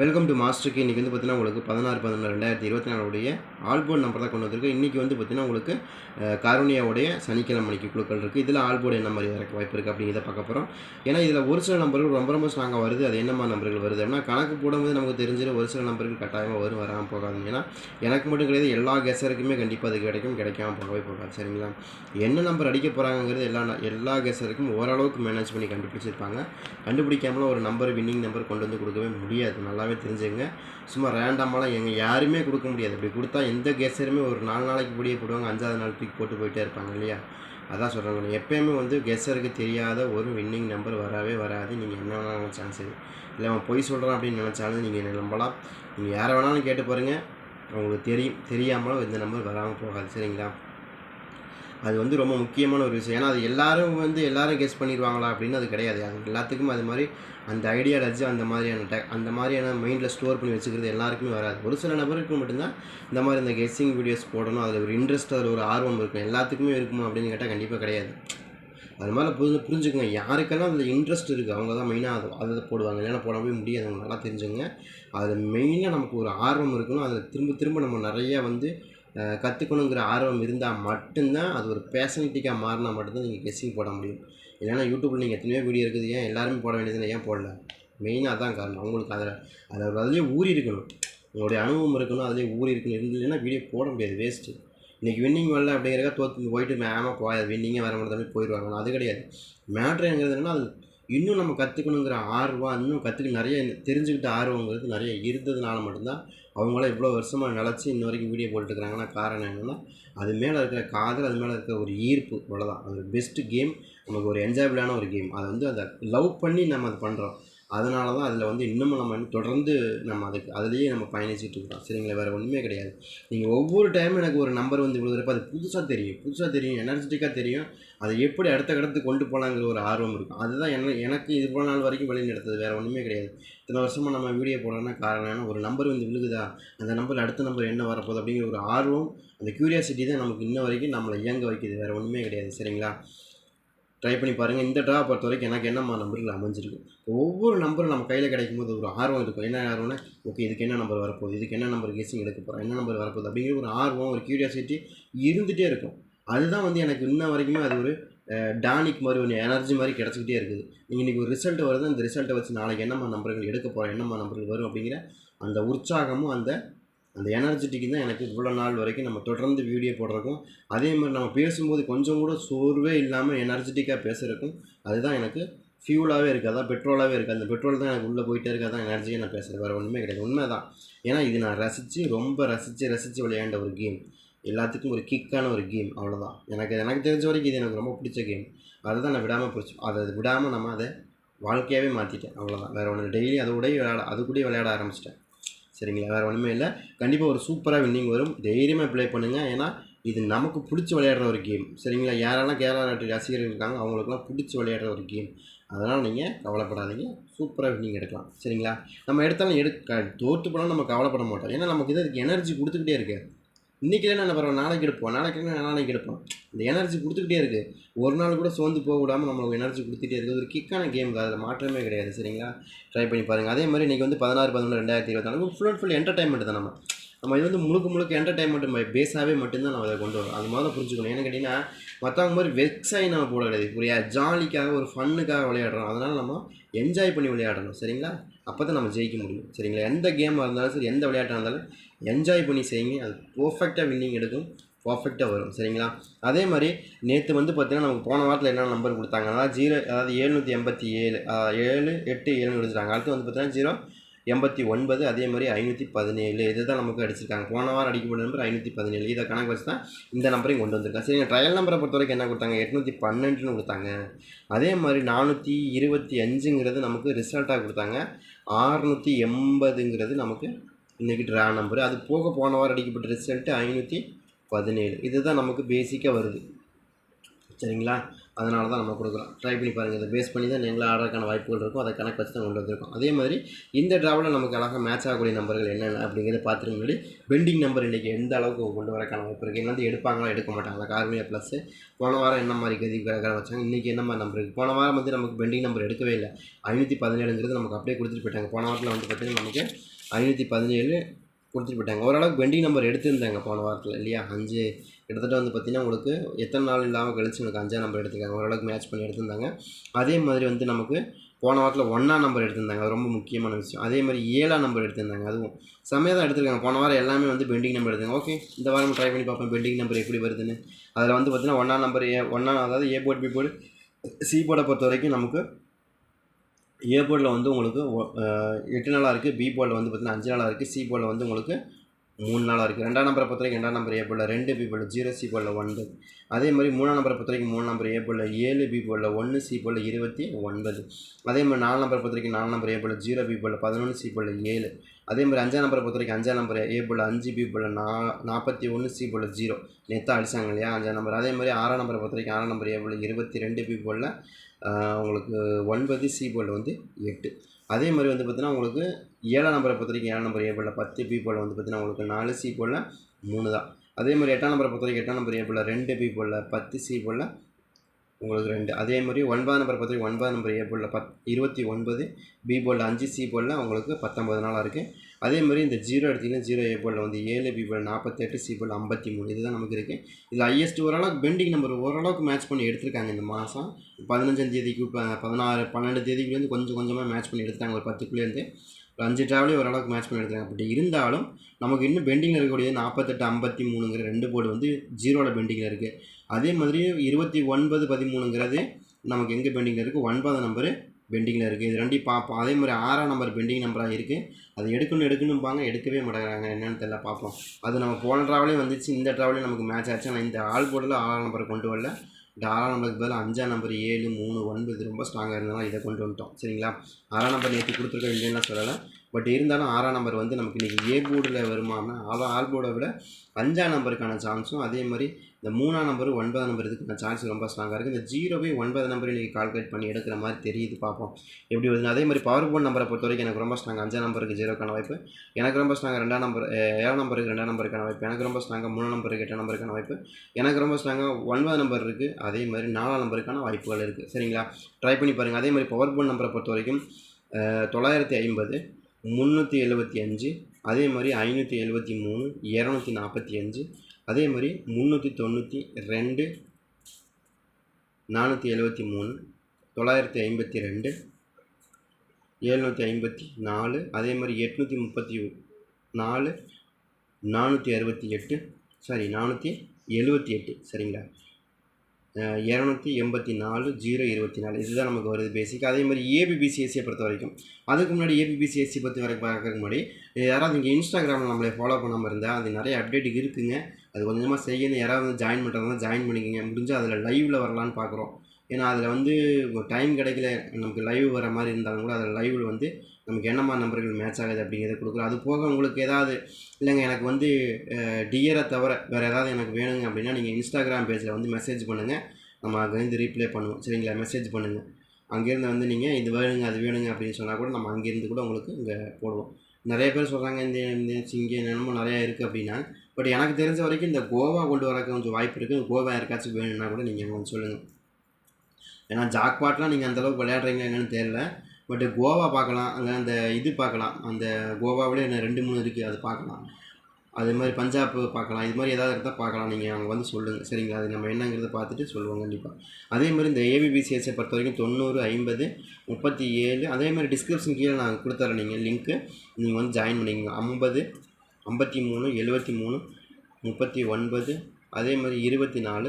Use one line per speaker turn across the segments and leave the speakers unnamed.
Welcome to மாஸ்டருக்கு இன்றைக்கி வந்து பார்த்தீங்கன்னா உங்களுக்கு பதினாறு பதினொன்று ரெண்டாயிரத்தி இருபத்தி நாலுடைய ஆல்போர்ட் நம்பர் தான் கொண்டு வந்திருக்கு இன்றைக்கி வந்து பார்த்தீங்கன்னா உங்களுக்கு அஹ், கருணியாவுடைய சனிக்கிழமை மணிக்கு குழுக்கள் இருக்குது இதில் ஆல்போர்டு என்ன மாதிரி வரக்கு வாய்ப்பு இருக்குது அப்படிங்கிறத பார்க்க போகிறோம் ஏன்னா இதில் ஒரு சில நம்பர்கள் ரொம்ப ரொம்ப ஸ்ட்ராங்காக வருது. அது என்னமா நம்பர்கள் வருது அப்படின்னா கணக்கு போடும்போது நமக்கு தெரிஞ்சிடும் ஒரு சில நம்பர்கள் கட்டாயமாக வரும் வராமல் போகாது ஏன்னா எனக்கு மட்டும் கிடையாது எல்லா கெஸருக்குமே கண்டிப்பாக அது கிடைக்கும் கிடைக்காம போகவே போகாது. சரிங்களா? என்ன நம்பர் அடிக்க போகிறாங்கிறது எல்லா ந- எல்லா கெஸருக்கும் ஓரளவுக்கு மேனேஜ் பண்ணி கண்டுபிடிச்சிருப்பாங்க. கண்டுபிடிக்காமல் ஒரு நம்பர் வின்னிங் நம்பர் கொண்டு வந்து கொடுக்கவே முடியாது. நல்லாவே தெரிஞ்சுங்க. சும்மா ரேண்டமாலாம் எங்கள் யாருமே கொடுக்க முடியாது. அப்படி கொடுத்தா எந்த கெஸருமே ஒரு நாலு நாளைக்கு முடிய போடுவாங்க. அஞ்சாவது நாள் தூக்கி போட்டு போயிட்டே இருப்பாங்க இல்லையா? அதான் சொல்கிறாங்க எப்பயுமே வந்து கெஸருக்கு தெரியாத ஒரு வின்னிங் நம்பர் வரவே வராது. நீங்கள் என்ன வேணாலும் சான்ஸ் இல்லை அவன் பொய் சொல்கிறான் அப்படின்னு நினச்சாலும் நீங்கள் நம்பலாம். நீங்கள் யாரை வேணாலும் கேட்டு பாருங்கள் உங்களுக்கு தெரியும். தெரியாமலும் இந்த நம்பர் வராமல் போகாது. சரிங்களா? அது வந்து ரொம்ப முக்கியமான ஒரு விஷயம். ஏன்னா அது எல்லாரும் வந்து எல்லாரும் கெஸ் பண்ணிடுவாங்களா அப்படின்னு அது கிடையாது. அது எல்லாத்துக்கும் அது மாதிரி அந்த ஐடியாலஜி அந்த மாதிரியான டே அந்த மாதிரியான மைண்டில் ஸ்டோர் பண்ணி வச்சுக்கிறது எல்லாருக்குமே வராது. ஒரு சில நபருக்கு மட்டும்தான் இந்த மாதிரி இந்த கெஸ்ஸிங் வீடியோஸ் போடணும். அதில் ஒரு இன்ட்ரெஸ்ட் அதில் ஒரு ஆர்வம் இருக்கும். எல்லாத்துக்குமே இருக்குமா அப்படின்னு கேட்டால் கண்டிப்பாக கிடையாது. அது மாதிரி புரிஞ்சு புரிஞ்சுக்கோங்க. யாருக்கெல்லாம் அதில் இன்ட்ரெஸ்ட் இருக்குது அவங்க தான் மெயினாக அது அதை போடுவாங்க. இல்லைன்னா போடவே முடியாது. அவங்க நல்லா தெரிஞ்சுங்க. அதில் மெயினாக நமக்கு ஒரு ஆர்வம் இருக்கணும். அதில் திரும்ப திரும்ப நம்ம நிறைய வந்து கற்றுக்கணுங்கிற ஆர்வம் இருந்தால் மட்டும்தான் அது ஒரு பேஷனிட்டிக்காக மாறினா மட்டும்தான் நீங்கள் கெஸ்ஸிங் போட முடியும். இல்லைன்னா யூடியூப்பில் நீங்கள் எத்தனையோ வீடியோ இருக்குது ஏன் எல்லாருமே போட வேண்டியதுன்னு ஏன் போடல? மெயினாக அதான் காரணம். அவங்களுக்கு அதில் அதில் அதிலே ஊறி இருக்கணும். உங்களுடைய அனுபவம் இருக்கணும் அதிலே ஊறி இருக்கணும். இருந்ததுன்னா வீடியோ போட முடியாது வேஸ்ட்டு இன்றைக்கி வின்னிங் வரல அப்படிங்கிறக்க தோற்று போயிட்டு மேமாக போயாது வின்னிங்கே வர முடியாது போயிடுவாங்க அது கிடையாது. மேட்ருங்கிறது என்னன்னா அது இன்னும் நம்ம கற்றுக்கணுங்கிற ஆர்வம் இன்னும் கற்றுக்க நிறைய தெரிஞ்சுக்கிட்ட ஆர்வங்கிறது நிறைய இருந்ததுனால மட்டும்தான் அவங்களாம் இவ்வளோ வருஷமாக நிலச்சி இன்ன வரைக்கும் வீடியோ போட்டுருக்காங்கன்னா காரணம் என்னென்னா அது மேலே இருக்கிற காதல் அது மேலே இருக்கிற ஒரு ஈர்ப்பு அவ்வளோதான் அது பெஸ்ட்டு கேம் நமக்கு ஒரு என்ஜாயபிளான ஒரு கேம் அதை வந்து அதை லவ் பண்ணி நம்ம அதை பண்ணுறோம் அதனால தான் அதில் வந்து இன்னமும் நம்ம இன்னும் தொடர்ந்து நம்ம அதுக்கு அதுலேயே நம்ம பயணிச்சுட்டு இருக்கிறோம். சரிங்களா? வேறு ஒன்றுமே கிடையாது. நீங்கள் ஒவ்வொரு டைமும் எனக்கு ஒரு நம்பர் வந்து விழுதுறப்ப அது புதுசாக தெரியும். புதுசாக தெரியும். எனர்ஜெட்டிக்காக தெரியும். அதை எப்படி அடுத்த கடத்துக்கு கொண்டு போகலாங்கிற ஒரு ஆர்வம் இருக்கும். அதுதான் என்ன எனக்கு இது போன நாள் வரைக்கும் வழி நடத்துது. வேறு ஒன்றுமே கிடையாது. இத்தனை வருஷமாக நம்ம வீடியோ போடணும்னா காரணம் ஏன்னா ஒரு நம்பர் வந்து விழுகுதா? அந்த நம்பர் அடுத்த நம்பர் என்ன வரப்போகுது? அப்படிங்கிற ஒரு ஆர்வம் அந்த க்யூரியாசிட்டி தான் நமக்கு இன்ன வரைக்கும் நம்மளை இயங்க வைக்கிது. வேறு ஒன்றுமே கிடையாது. சரிங்களா? ட்ரை பண்ணி பாருங்கள் இந்த ட்ரா பொறுத்த வரைக்கும் எனக்கு என்னம்மா நம்பரில் அமைஞ்சிருக்கு? ஒவ்வொரு நம்பரும் நம்ம கையில் கிடைக்கும் போது ஒரு ஆர்வம் இருக்கும். என்ன ஆர்வம்னா ஓகே இதுக்கு என்ன நம்பர் வரப்போகுது? இதுக்கு என்ன நம்பர் கேசிங் எடுக்க போகிறோம் என்ன நம்பர் வரப்போகுது? அப்படிங்கிற ஒரு ஆர்வம் ஒரு க்யூரியாசிட்டி இருந்துகிட்டே இருக்கும். அதுதான் வந்து எனக்கு இன்ன வரைக்குமே அது ஒரு டானிக் மாதிரி ஒன்று எனர்ஜி மாதிரி கிடச்சிக்கிட்டே இருக்குது. நீங்கள் இன்றைக்கி ஒரு ரிசல்ட் வருது. அந்த ரிசல்ட்டை வச்சு நாளைக்கு என்னம்மா நம்பர்கள் எடுக்க போகிறோம் என்னம்மா நம்பர்கள் வரும்? அப்படிங்கிற அந்த உற்சாகமும் அந்த அந்த எனர்ஜெட்டிக்கு தான் எனக்கு இவ்வளோ நாள் வரைக்கும் நம்ம தொடர்ந்து வீடியோ போடுறதுக்கும் அதே மாதிரி நம்ம பேசும்போது கொஞ்சம் கூட சோர்வே இல்லாமல் எனர்ஜெட்டிக்காக பேசுகிறக்கும் அதுதான் எனக்கு ஃபியூலாகவே இருக்குது அதான் பெட்ரோலாகவே இருக்குது அந்த பெட்ரோல் தான் எனக்கு உள்ளே போயிட்டே இருக்குது அதான் எனர்ஜியாக நான் பேசுகிறேன் வேறு ஒன்றுமே கிடையாது. உண்மை தான் ஏன்னா இது நான் ரசித்து ரொம்ப ரசித்து ரசித்து விளையாண்ட ஒரு கேம் எல்லாத்துக்கும் ஒரு கிக்கான ஒரு கேம் அவ்வளோதான் எனக்கு எனக்கு தெரிஞ்ச வரைக்கும் இது எனக்கு ரொம்ப பிடிச்ச கேம் அதை தான் நான் விடாமல் பிடிச்சி அதை விடாமல் நம்ம அதை வாழ்க்கையாகவே மாற்றிட்டேன் அவ்வளோதான் வேறு ஒன்று டெய்லி அதை கூட விளையாட அது கூட விளையாட ஆரம்பிச்சிட்டேன். சரிங்களா? வேறு ஒன்றுமே இல்லை. கண்டிப்பாக ஒரு சூப்பராக வின்னிங் வரும். தைரியமாக ப்ளே பண்ணுங்கள் ஏன்னா இது நமக்கு பிடிச்சி விளையாடுற ஒரு கேம் சரிங்களா? யாரெல்லாம் கேரளா நாட்டு ரசிகர்கள் இருக்காங்க அவங்களுக்குலாம் பிடிச்சி விளையாடுற ஒரு கேம் அதனால் நீங்கள் கவலைப்படாதீங்க. சூப்பராக வின்னிங் எடுக்கலாம். சரிங்களா? நம்ம எடுத்தாலும் எடுக்க தோற்று போனாலும் நம்ம கவலைப்பட மாட்டோம். ஏன்னா நமக்கு இது அதுக்கு எனர்ஜி கொடுத்துக்கிட்டே இருக்குது இன்றைக்கி என்ன பரவாயில்ல நாளைக்கு எடுப்போம். நாளைக்கு என்ன நாளைக்கு எடுப்போம். இந்த எனர்ஜி கொடுத்துக்கிட்டே இருக்குது ஒரு நாள் கூட சோர்ந்து போக விடாமல் நம்மளுக்கு எனர்ஜி கொடுத்துட்டே இருக்குது ஒரு கிக்கான கேம் அதில் மாற்றமே கிடையாது சரிங்களா? ட்ரை பண்ணி பாருங்கள் அதே மாதிரி இன்றைக்கி வந்து பதினாறு பதினொன்று ரெண்டாயிரத்தி இருபத்தி நாலு. ஃபுல் அண்ட் ஃபுல் என்டர்டைன்மெண்ட் தான் நம்ம. நம்ம இது வந்து முழுக்க முழுக்க என்டர்டைன்மெண்ட் பேஸாகவே மட்டும்தான் நம்ம அதை கொண்டு வரோம். அது மாதிரி புரிஞ்சுக்கணும். ஏன்னு கேட்டிங்கன்னா மற்றவங்க மாதிரி வெக்ஸாகி நம்ம போட கிடையாது புரியா ஜாலிக்காக ஒரு ஃபன்னுக்காக விளையாடுறோம். அதனால் நம்ம என்ஜாய் பண்ணி விளையாடணும் சரிங்களா? அப்போ தான் நம்ம ஜெயிக்க முடியும். சரிங்களா? எந்த கேமாக இருந்தாலும் சரி எந்த விளையாட்டாக இருந்தாலும் என்ஜாய் பண்ணி செய்யுங்க. அது பர்ஃபெக்டாக வின்னிங் எடுக்கும். பர்ஃபெக்டாக வரும். சரிங்களா? அதே மாதிரி நேற்று வந்து பார்த்தீங்கன்னா நமக்கு போன வாரத்தில் என்ன நம்பர் கொடுத்தாங்க? அதாவது ஜீரோ அதாவது எழுநூற்றி எண்பத்தி ஏழு ஏழு எட்டு ஏழுன்னு எடுத்துட்டாங்க அடுத்து வந்து பார்த்தீங்கன்னா ஜீரோ எண்பத்தி ஒன்பது அதே மாதிரி ஐநூற்றி பதினேழு இது தான் நமக்கு அடிச்சிருக்காங்க. போன வாரம் அடிக்கப்பட்ட நம்பர் ஐநூற்றி பதினேழு. இதை கணக்கு வச்சு தான் இந்த நம்பரையும் கொண்டு வந்திருக்காங்க. சரிங்க ட்ரையல் நம்பரை பொறுத்த வரைக்கும் என்ன கொடுத்தாங்க? எட்நூற்றி பன்னெண்டுன்னு கொடுத்தாங்க. அதே மாதிரி நானூற்றி இருபத்தி அஞ்சுங்கிறது நமக்கு ரிசல்ட்டாக கொடுத்தாங்க. ஆறுநூற்றி எண்பதுங்கிறது நமக்கு இன்றைக்கி ட்ரா நம்பர் அது போக போன வாரம் அடிக்கப்பட்ட ரிசல்ட்டு ஐநூற்றி பதினேழு. இதுதான் நமக்கு பேசிக்காக வருது. சரிங்களா? அதனால தான் நம்ம கொடுக்குறோம். ட்ரை பண்ணி பாருங்கள் இதை பேஸ் பண்ணி தான் நீங்களும் ஆடுறதுக்கான வாய்ப்புகள் இருக்கும். அதை கணக்கு வச்சு தான் கொண்டு வந்திருக்கோம். அதே மாதிரி இந்த ட்ராவில் நமக்கு அழகாக மேட்ச் ஆகக்கூடிய நம்பர்கள் என்னென்ன அப்படிங்கிறத பார்த்துட்டு முன்னாடி பெண்டிங் நம்பர் இன்றைக்கி எந்த அளவுக்கு கொண்டு வரக்கான வாய்ப்பு இருக்குது என்ன வந்து எடுப்பாங்களா எடுக்க மாட்டாங்களா? கார்மியா ப்ளஸ்ஸு போன வாரம் என்ன மாதிரி கதி கிரகம் வச்சாங்க? இன்றைக்கி என்ன மாதிரி நம்பர் இருக்குது போன வாரம் வந்து நமக்கு பெண்டிங் நம்பர் எடுக்கவே இல்லை. ஐநூற்றி பதினேழுங்கிறது நமக்கு அப்படியே கொடுத்துட்டு போயிட்டாங்க. போன வாரத்தில் வந்து பார்த்திங்கன்னா நமக்கு ஐநூற்றி பதினேழு கொடுத்துட்டு போயிட்டாங்க ஓரளவுக்கு பெண்டிங் நம்பர் எடுத்திருந்தாங்க போன வாரத்தில் இல்லையா? அஞ்சு கிட்டத்தட்ட வந்து பார்த்திங்கன்னா உங்களுக்கு எத்தனை நாள் இல்லாமல் கழிச்சு உங்களுக்கு அஞ்சாம் நம்பர் எடுத்துருக்காங்க. ஓரளவுக்கு மேட்ச் பண்ணி எடுத்திருந்தாங்க. அதே மாதிரி வந்து நமக்கு போன வாரத்தில் ஒன்றாம் நம்பர் எடுத்திருந்தாங்க. அது ரொம்ப முக்கியமான விஷயம். அதே மாதிரி ஏழாம் நம்பர் எடுத்திருந்தாங்க அதுவும். செம்மையாக தான் எடுத்திருக்காங்க. போன வாரம் எல்லாமே வந்து பெண்டிங் நம்பர் எடுத்தாங்க ஓகே இந்த வாரம் ட்ரை பண்ணி பார்ப்போம். பெண்டிங் நம்பர் எப்படி வருதுன்னு. அதில் வந்து பார்த்திங்கன்னா ஒன்றாம் நம்பர் ஏ ஒன்றாம் அதாவது A board B board C போர்டை பொறுத்த வரைக்கும் நமக்கு ஏ போர்டில் வந்து உங்களுக்கு ஒ- எட்டு நாளாக இருக்குது பி போர்டில் வந்து பார்த்திங்கன்னா அஞ்சு நாளாக இருக்குது சி போர்டில் வந்து உங்களுக்கு மூணு நாளாக இருக்குது. ரெண்டாம் நம்பரை பொறுத்த வரைக்கும் ரெண்டாம் நம்பர் ஏ போர்டில் ரெண்டு பி போர்டில் ஜீரோ சி போர்டில் ஒன்பது. அதே மாதிரி மூணாம் நம்பரை பொறுத்த வரைக்கும் மூணு நம்பர் ஏ போர்டில் ஏழு பி போர்டில் ஒன்று சி போர்டில் இருபத்தி ஒன்பது. அதே மாதிரி நாலு நம்பரை பொறுத்த வரைக்கும் நாலு நம்பர் ஏ போர்டில் ஜீரோ பி போர்டில் பதினொன்று சி போர்டில் ஏழு. அதே மாதிரி அஞ்சாம் நம்பரை பொறுத்த வரைக்கும் அஞ்சாம் நம்பர் ஏ போர்டில் அஞ்சு பி போர்டில் நா நாற்பத்தி ஒன்று சி போர்டில் ஜீரோ. நெத்தாக அடிச்சாங்க இல்லையா அஞ்சாம் நம்பர். அதே மாதிரி ஆறாம் நம்பரை பொறுத்த வரைக்கும் ஆறாம் நம்பர் ஏ போர்டில் இருபத்தி ரெண்டு பி போர்டில் உங்களுக்கு ஒன்பது சி போர்டில் வந்து எட்டு. அதே மாதிரி வந்து பார்த்தீங்கன்னா உங்களுக்கு ஏழாம் நம்பரை பொறுத்த வரைக்கும் ஏழாம் நம்பர் ஏ போர்டில் பத்து பி போர்டில் வந்து பார்த்தீங்கன்னா உங்களுக்கு நாலு சி போர்டில் மூணு தான். அதே மாதிரி எட்டாம் நம்பரை பொறுத்த வரைக்கும் எட்டாம் நம்பர் ஏ ரெண்டு பி போர்டில் பத்து சி போர்டில் உங்களுக்கு ரெண்டு. அதே மாதிரி ஒன்பதாம் நம்பர் பொறுத்த வரைக்கும் ஒன்பதாம் நம்பர் ஏ பத் இருபத்தி ஒன்பது பி போர்டில் அஞ்சு சி போர்டில் உங்களுக்கு பத்தொம்பது நாளாக இருக்குது அதே மாதிரி இந்த ஜீரோ எடுத்திங்கன்னா ஜீரோ ஏ வந்து ஏழு பி நாற்பத்தெட்டு சி ஐம்பத்தி மூணு இதுதான் நமக்கு இருக்குது இதில் ஹையஸ்ட் ஓரளவுக்கு பெண்டிங் நம்பர் ஓரளவுக்கு மேட்ச் பண்ணி எடுத்திருக்காங்க இந்த மாதம் பதினஞ்சாம் தேதிக்கு இப்போ பதினாறு பன்னெண்டு தேதிக்குலேருந்து கொஞ்சம் கொஞ்சமாக மேட்ச் பண்ணி எடுத்தாங்க ஒரு பத்துக்குள்ளேருந்து ஒரு அஞ்சு ட்ராவலே ஓரளவுக்கு மேட்ச் பண்ணி எடுத்தாங்க அப்படி இருந்தாலும் நமக்கு இன்னும் பெண்டிங்கில் இருக்கக்கூடிய நாற்பத்தெட்டு ஐம்பத்தி மூணுங்கிற ரெண்டு போர்டு வந்து ஜீரோவில் பெண்டிங்கில் இருக்குது அதே மாதிரி இருபத்தி ஒன்பது பதிமூணுங்கிறது நமக்கு எங்கே பெண்டிங்கில் இருக்குது ஒன்பது நம்பரு பெண்டிங்கில் இருக்குது. இது ரெண்டையும் பார்ப்போம். அதே மாதிரி ஆறாம் நம்பர் பெண்டிங் நம்பராக இருக்குது அது எடுக்கணும் எடுக்கணும்பாங்க எடுக்கவே மாட்டேங்கிறாங்க. என்னென்னு தெரியல பார்ப்போம். அது நம்ம போன ட்ராவலே வந்துச்சு. இந்த ட்ராவலே நமக்கு மேட்ச் ஆச்சு. ஆனால் இந்த ஆள் போர்டில் ஆறாம் நம்பரை கொண்டு வரல. இந்த ஆறாம் நம்பருக்கு பதில் அஞ்சாம் நம்பர் ஏழு மூணு ஒன்பது ரொம்ப ஸ்ட்ராங்காக இருந்தனால இதை கொண்டு வந்துட்டோம். சரிங்களா? ஆறாம் நம்பர் நேற்று கொடுத்துருக்க இல்லைன்னா சொல்லலை. பட் இருந்தாலும் ஆறாம் நம்பர் வந்து நமக்கு இன்றைக்கி ஏ போர்டில் வருமானா அதான் ஆல் போர்டை விட அஞ்சாம் நம்பருக்கான சான்ஸும் அதே மாதிரி இந்த மூணாம் நம்பர் ஒன்பதாம் நம்பர் இதுக்கான சான்ஸ் ரொம்ப ஸ்ட்ராங்காக இருக்குது இந்த ஜீரோவே ஒன்பது நம்பர் இன்றைக்கி கால்குலேட் பண்ணி எடுக்கிற மாதிரி தெரியுது பார்ப்போம். எப்படி வருது? அதே மாதிரி பவர் போர்ட் நம்பரை பொறுத்த வரைக்கும் எனக்கு ரொம்ப ஸ்ட்ராங் அஞ்சாம் நம்பருக்கு ஜீரோக்கான வாய்ப்பு. எனக்கு ரொம்ப ஸ்ட்ராங் ரெண்டாம் நம்பர் ஏழாம் நம்பருக்கு ரெண்டாம் நம்பருக்கான வாய்ப்பு. எனக்கு ரொம்ப ஸ்ட்ராங்காக மூணாம் நம்பருக்கு எட்டாம் நம்பருக்கான வாய்ப்பு. எனக்கு ரொம்ப ஸ்ட்ராங்காக ஒன்பது நம்பர் இருக்குது அதே மாதிரி நாலாம் நம்பருக்கான வாய்ப்புகள் இருக்குது சரிங்களா? ட்ரை பண்ணி பாருங்கள் அதே மாதிரி பவர் போர்ட் நம்பரை பொறுத்த வரைக்கும் தொள்ளாயிரத்தி ஐம்பது. முந்நூற்றி எழுபத்தி அஞ்சு அதே மாதிரி ஐநூற்றி எழுபத்தி மூணு இரநூத்தி நாற்பத்தி அஞ்சு அதே மாதிரி முந்நூற்றி தொண்ணூற்றி ரெண்டு நானூற்றி எழுபத்தி மூணு தொள்ளாயிரத்தி ஐம்பத்தி ரெண்டு எழுநூற்றி ஐம்பத்தி நாலு அதே மாதிரி எட்நூற்றி முப்பத்தி நாலு நானூற்றி அறுபத்தி எட்டு சாரி நானூற்றி எழுபத்தி எட்டு சரிங்களா? இரநூத்தி எண்பத்தி நாலு ஜீரோ இருபத்தி நாலு இதுதான் நமக்கு வருது பேசிக் அதே மாதிரி ஏபிபிசிஎஸ்சியை பொறுத்த வரைக்கும் அதுக்கு முன்னாடி ஏபிபிசிஎஸ்சி பற்றி வர பார்க்கறதுக்கு முன்னாடி யாராவது இங்கே இன்ஸ்டாகிராமில் நம்மளை ஃபாலோ பண்ணாமல் இருந்தால் அது நிறைய அப்டேட் இருக்குங்க. அது கொஞ்சமாக செய்யணும் யாராவது வந்து ஜாயின் பண்ணுறதா ஜாயின் பண்ணிக்கோங்க. முடிஞ்சால் அதில் லைவில் வரலான்னு பார்க்குறோம். ஏன்னா அதில் வந்து டைம் கிடைக்கல. நமக்கு லைவ் வர மாதிரி இருந்தாலும் கூட அதில் லைவில் வந்து நமக்கு என்னம்மா நம்பர்கள் மேட்ச் ஆகுது அப்படிங்கிறத கொடுக்குறோம். அது போக உங்களுக்கு ஏதாவது இல்லைங்க எனக்கு வந்து டியரை தவிர வேறு ஏதாவது எனக்கு வேணுங்க அப்படின்னா நீங்கள் இன்ஸ்டாகிராம் பேஜில் வந்து மெசேஜ் பண்ணுங்கள் நம்ம அங்கேருந்து ரீப்ளை பண்ணுவோம். சரிங்களா? மெசேஜ் பண்ணுங்கள் அங்கேருந்து வந்து நீங்கள் இது வேணுங்க அது வேணுங்க அப்படின்னு சொன்னால் கூட நம்ம அங்கேருந்து கூட உங்களுக்கு இங்கே போடுவோம். நிறைய பேர் சொல்கிறாங்க இந்த இங்கே என்னமோ நிறையா இருக்குது அப்படின்னா பட் எனக்கு தெரிஞ்ச வரைக்கும் இந்த கோவா கொண்டு வரக்கு கொஞ்சம் வாய்ப்பு இருக்குது கோவா யாருக்காச்சும் வேணும்னா கூட நீங்கள் கொஞ்சம் சொல்லுங்கள் ஏன்னா ஜாக்பாட்லாம் நீங்கள் அந்தளவுக்கு விளையாடுறீங்க என்னன்னு தெரில பட் கோவா பார்க்கலாம் அங்கே அந்த இது பார்க்கலாம். அந்த கோவாவிலே என்ன ரெண்டு மூணு இருக்குது அது பார்க்கலாம். அது மாதிரி பஞ்சாப் பார்க்கலாம். இது மாதிரி ஏதாவது இருந்தால் பார்க்கலாம். நீங்கள் அங்கே வந்து சொல்லுங்கள் சரிங்களா? அது நம்ம என்னங்கிறத பார்த்துட்டு சொல்லுவோம் கண்டிப்பாக அதே மாதிரி இந்த ஏபிபிசிஎஸ்ஸை பொறுத்த வரைக்கும் தொண்ணூறு ஐம்பது முப்பத்தி ஏழு அதே மாதிரி டிஸ்கிரிப்ஷன் கீழே நான் கொடுத்துறேன் நீங்கள் லிங்க்கு நீங்கள் வந்து ஜாயின் பண்ணிக்கோங்க. ஐம்பது ஐம்பத்தி மூணு எழுபத்தி மூணு முப்பத்தி ஒன்பது அதே மாதிரி இருபத்தி நாலு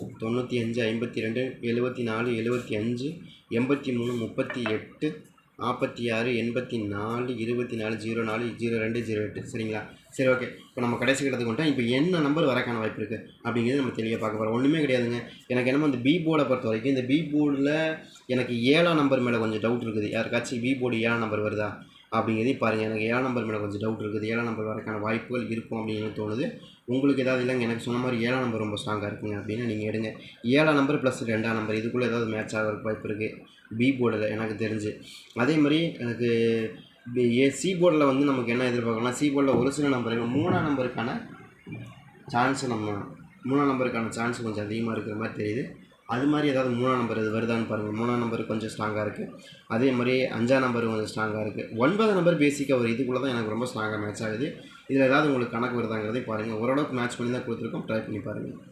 தொண்ணூற்றி அஞ்சு ஐம்பத்தி ரெண்டு எழுபத்தி நாலு எழுபத்தி அஞ்சு எண்பத்தி மூணு முப்பத்தி எட்டு நாற்பத்தி ஆறு எண்பத்தி நாலு இருபத்தி நாலு ஜீரோ நாலு ஜீரோ ரெண்டு ஜீரோ எட்டு சரிங்களா? சரி ஓகே. இப்போ நம்ம கடைசி கிட்டத்துக்கு வந்துட்டோம் இப்போ என்ன நம்பர் வரக்கான வாய்ப்பு இருக்குது அப்படிங்கிறது நம்ம தெளிவாக பார்க்க போகிறோம் ஒன்றுமே கிடையாதுங்க. எனக்கு என்னமோ இந்த பி போர்டை பொறுத்த வரைக்கும் இந்த பி போர்டில் எனக்கு ஏழாம் நம்பர் மேலே கொஞ்சம் டவுட் இருக்குது. யாருக்காச்சும் பி போர்டு ஏழாம் நம்பர் வருதா? அப்படிங்கிறதையும் பாருங்கள் எனக்கு ஏழாம் நம்பர் மேலே கொஞ்சம் டவுட் இருக்குது. ஏழாம் நம்பர் வரக்கான வாய்ப்புகள் இருக்கும் அப்படின்னு தோணுது. உங்களுக்கு ஏதாவது இல்லைங்க எனக்கு சொன்ன மாதிரி ஏழாம் நம்பர் ரொம்ப ஸ்ட்ராங்காக இருக்குங்க அப்படின்னு நீங்கள் எடுங்க. ஏழாம் நம்பர் ப்ளஸ் ரெண்டாம் நம்பர் இதுக்குள்ளே ஏதாவது மேட்ச் ஆகிற வாய்ப்பு இருக்குது பி போர்டில் எனக்கு தெரிஞ்சு. அதே மாதிரி எனக்கு ஏ சி போர்டில் வந்து நமக்கு என்ன எதிர்பார்க்கணும்னா சி போர்டில் ஒரு சில நம்பர் மூணாம் நம்பருக்கான சான்ஸ் நம்ம மூணாம் நம்பருக்கான சான்ஸ் கொஞ்சம் அதிகமாக இருக்கிற மாதிரி தெரியுது. அது மாதிரி ஏதாவது மூணாம் நம்பர் இது வருதான்னு பாருங்கள் மூணாம் நம்பர் கொஞ்சம் ஸ்ட்ராங்காக இருக்குது அதே மாதிரி அஞ்சாம் நம்பர் கொஞ்சம் ஸ்ட்ராங்காக இருக்குது ஒன்பதாம் நம்பர் பேசிக்காக ஒரு இதுக்குள்ளே தான் எனக்கு ரொம்ப ஸ்ட்ராங்காக மேட்ச் ஆகுது. இதில் ஏதாவது உங்களுக்கு கணக்கு வருதாங்கிறதையும் பாருங்கள் ஓரளவுக்கு மேட்ச் பண்ணி தான் கொடுத்துருக்கோம். ட்ரை பண்ணி பாருங்கள்